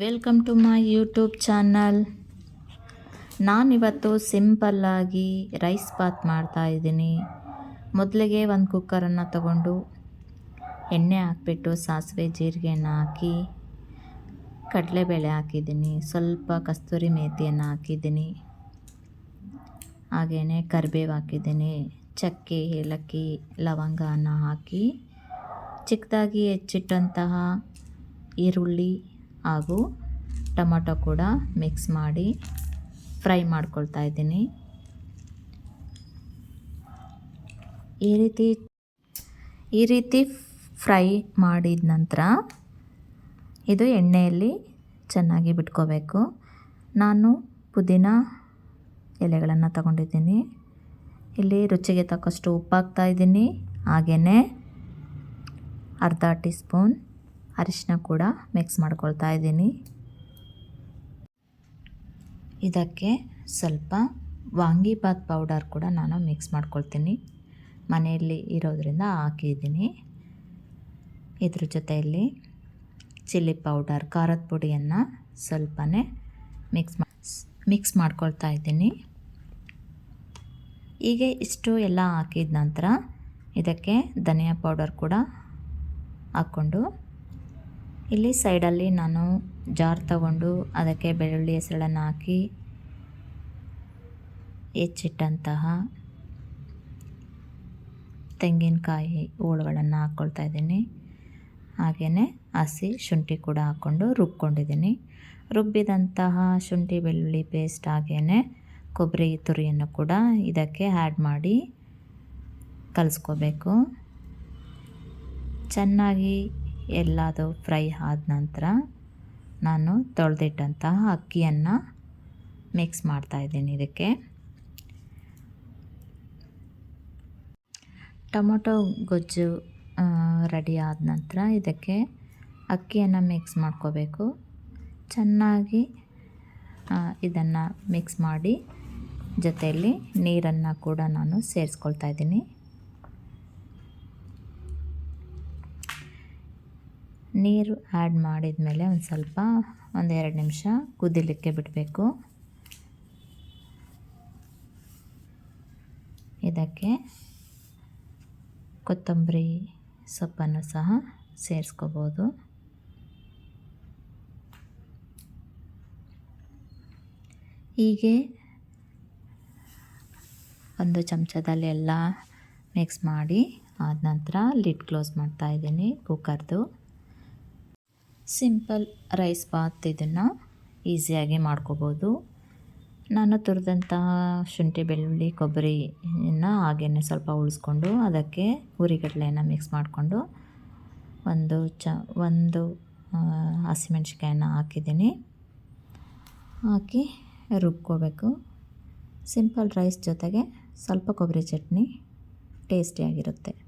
Welcome to my YouTube channel ನಾನಿವತ್ತು ಸಿಂಪಲ್ಲಾಗಿ rice Baat ಮಾಡ್ತಾಯಿದ್ದೀನಿ ಮೊದಲಿಗೆ ಒಂದು ಕುಕ್ಕರನ್ನು ತಗೊಂಡು ಎಣ್ಣೆ ಹಾಕ್ಬಿಟ್ಟು ಸಾಸಿವೆ ಜೀರಿಗೆಯನ್ನು ಹಾಕಿ ಕಡಲೆಬೇಳೆ ಹಾಕಿದ್ದೀನಿ. ಸ್ವಲ್ಪ ಕಸ್ತೂರಿ ಮೇಥಿಯನ್ನು ಹಾಕಿದ್ದೀನಿ. ಹಾಗೆಯೇ ಕರಿಬೇವು ಹಾಕಿದ್ದೀನಿ. ಚಕ್ಕೆ, ಏಲಕ್ಕಿ, ಲವಂಗನ ಹಾಕಿ ಚಿಕ್ಕದಾಗಿ ಹೆಚ್ಚಿಟ್ಟಂತಹ ಈರುಳ್ಳಿ ಹಾಗೂ ಟೊಮೊಟೊ ಕೂಡ ಮಿಕ್ಸ್ ಮಾಡಿ ಫ್ರೈ ಮಾಡ್ಕೊಳ್ತಾ ಇದ್ದೀನಿ. ಈ ರೀತಿ ಈ ರೀತಿ ಫ್ರೈ ಮಾಡಿದ ನಂತರ ಇದು ಎಣ್ಣೆಯಲ್ಲಿ ಚೆನ್ನಾಗಿ ಬಿಟ್ಕೋಬೇಕು. ನಾನು ಪುದೀನ ಎಲೆಗಳನ್ನು ತಗೊಂಡಿದ್ದೀನಿ. ಇಲ್ಲಿ ರುಚಿಗೆ ತಕ್ಕಷ್ಟು ಉಪ್ಪು ಇದ್ದೀನಿ. ಹಾಗೆಯೇ ಅರ್ಧ ಟೀ ಸ್ಪೂನ್ ಅರಿಶಿನ ಕೂಡ ಮಿಕ್ಸ್ ಮಾಡ್ಕೊಳ್ತಾ ಇದ್ದೀನಿ. ಇದಕ್ಕೆ ಸ್ವಲ್ಪ ವಾಂಗಿಬಾತ್ ಪೌಡರ್ ಕೂಡ ನಾನು ಮಿಕ್ಸ್ ಮಾಡ್ಕೊಳ್ತೀನಿ. ಮನೆಯಲ್ಲಿ ಇರೋದರಿಂದ ಹಾಕಿದ್ದೀನಿ. ಇದ್ರ ಜೊತೆಯಲ್ಲಿ ಚಿಲ್ಲಿ ಪೌಡರ್ ಖಾರದ ಪುಡಿಯನ್ನು ಸ್ವಲ್ಪನೇ ಮಿಕ್ಸ್ ಮಿಕ್ಸ್ ಮಾಡ್ಕೊಳ್ತಾ ಇದ್ದೀನಿ. ಹೀಗೆ ಇಷ್ಟು ಎಲ್ಲ ಹಾಕಿದ ನಂತರ ಇದಕ್ಕೆ ಧನಿಯಾ ಪೌಡರ್ ಕೂಡ ಹಾಕ್ಕೊಂಡು ಇಲ್ಲಿ ಸೈಡಲ್ಲಿ ನಾನು ಜಾರ್ ತಗೊಂಡು ಅದಕ್ಕೆ ಬೆಳ್ಳುಳ್ಳಿ ಹೆಸರನ್ನು ಹಾಕಿ ಹೆಚ್ಚಿಟ್ಟಂತಹ ತೆಂಗಿನಕಾಯಿ ಹೋಳುಗಳನ್ನು ಹಾಕ್ಕೊಳ್ತಾ ಇದ್ದೀನಿ. ಹಾಗೆಯೇ ಹಸಿ ಶುಂಠಿ ಕೂಡ ಹಾಕ್ಕೊಂಡು ರುಬ್ಕೊಂಡಿದ್ದೀನಿ. ರುಬ್ಬಿದಂತಹ ಶುಂಠಿ ಬೆಳ್ಳುಳ್ಳಿ ಪೇಸ್ಟ್ ಹಾಗೆಯೇ ಕೊಬ್ಬರಿ ತುರಿಯನ್ನು ಕೂಡ ಇದಕ್ಕೆ ಆ್ಯಡ್ ಮಾಡಿ ಕಲಿಸ್ಕೋಬೇಕು. ಚೆನ್ನಾಗಿ ಎಲ್ಲದು ಫ್ರೈ ಆದ ನಂತರ ನಾನು ತೊಳೆದಿಟ್ಟಂತಹ ಅಕ್ಕಿಯನ್ನು ಮಿಕ್ಸ್ ಮಾಡ್ತಾಯಿದ್ದೀನಿ ಇದಕ್ಕೆ. ಟೊಮೊಟೊ ಗೊಜ್ಜು ರೆಡಿ ಆದ ನಂತರ ಇದಕ್ಕೆ ಅಕ್ಕಿಯನ್ನು ಮಿಕ್ಸ್ ಮಾಡ್ಕೋಬೇಕು. ಚೆನ್ನಾಗಿ ಇದನ್ನು ಮಿಕ್ಸ್ ಮಾಡಿ ಜೊತೆಯಲ್ಲಿ ನೀರನ್ನು ಕೂಡ ನಾನು ಸೇರಿಸ್ಕೊಳ್ತಾ ಇದ್ದೀನಿ. ನೀರು ಆ್ಯಡ್ ಮಾಡಿದ ಮೇಲೆ ಒಂದು ಸ್ವಲ್ಪ ಒಂದು ಎರಡು ನಿಮಿಷ ಕುದಿಲಿಕ್ಕೆ ಬಿಡಬೇಕು. ಇದಕ್ಕೆ ಕೊತ್ತಂಬರಿ ಸೊಪ್ಪನ್ನು ಸಹ ಸೇರಿಸ್ಕೋಬೋದು. ಹೀಗೆ ಒಂದು ಚಮಚದಲ್ಲಿ ಎಲ್ಲ ಮಿಕ್ಸ್ ಮಾಡಿ ಆದ ನಂತರ ಲಿಡ್ ಕ್ಲೋಸ್ ಮಾಡ್ತಾಯಿದ್ದೀನಿ ಕುಕ್ಕರ್ದು. ಸಿಂಪಲ್ ರೈಸ್ ಬಾತ್ ಇದನ್ನು ಈಸಿಯಾಗಿ ಮಾಡ್ಕೋಬೋದು. ನಾನು ತುರಿದಂತಹ ಶುಂಠಿ, ಬೆಳ್ಳುಳ್ಳಿ ಕೊಬ್ಬರಿಯನ್ನು ಹಾಗೆಯೇ ಸ್ವಲ್ಪ ಉಳಿಸ್ಕೊಂಡು ಅದಕ್ಕೆ ಹುರಿಗಡಲೆಯನ್ನು ಮಿಕ್ಸ್ ಮಾಡಿಕೊಂಡು ಒಂದು ಚ, ಒಂದು ಹಸಿಮೆಣ್ಸಿಕಾಯನ್ನು ಹಾಕಿದ್ದೀನಿ. ಹಾಕಿ ರುಬ್ಕೋಬೇಕು. ಸಿಂಪಲ್ ರೈಸ್ ಜೊತೆಗೆ ಸ್ವಲ್ಪ ಕೊಬ್ಬರಿ ಚಟ್ನಿ ಟೇಸ್ಟಿಯಾಗಿರುತ್ತೆ